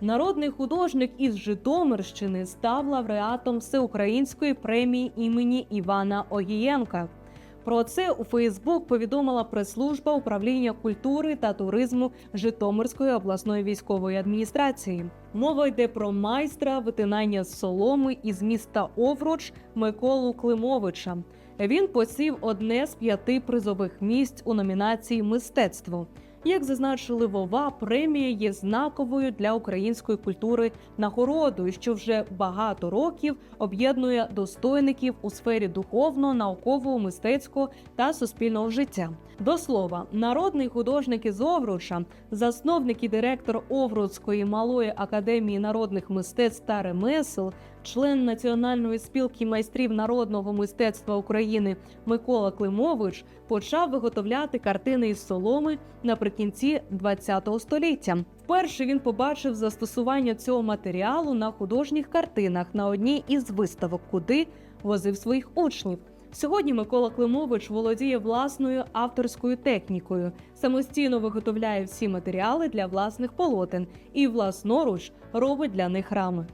Народний художник із Житомирщини став лауреатом всеукраїнської премії імені Івана Огієнка. Про це у Фейсбук повідомила прес-служба управління культури та туризму Житомирської обласної військової адміністрації. Мова йде про майстра витинання соломи із міста Овруч Миколу Климовича. Він посів одне з п'яти призових місць у номінації Мистецтво. Як зазначили Вова, премія є знаковою для української культури нагородою, що вже багато років об'єднує достойників у сфері духовного, наукового, мистецького та суспільного життя. До слова, народний художник із Овруча, засновник і директор Овруцької малої академії народних мистецтв та ремесел, член Національної спілки майстрів народного мистецтва України Микола Климович почав виготовляти картини із соломи наприкінці ХХ століття. Вперше він побачив застосування цього матеріалу на художніх картинах на одній із виставок, куди возив своїх учнів. Сьогодні Микола Климович володіє власною авторською технікою, самостійно виготовляє всі матеріали для власних полотен і власноруч робить для них рами.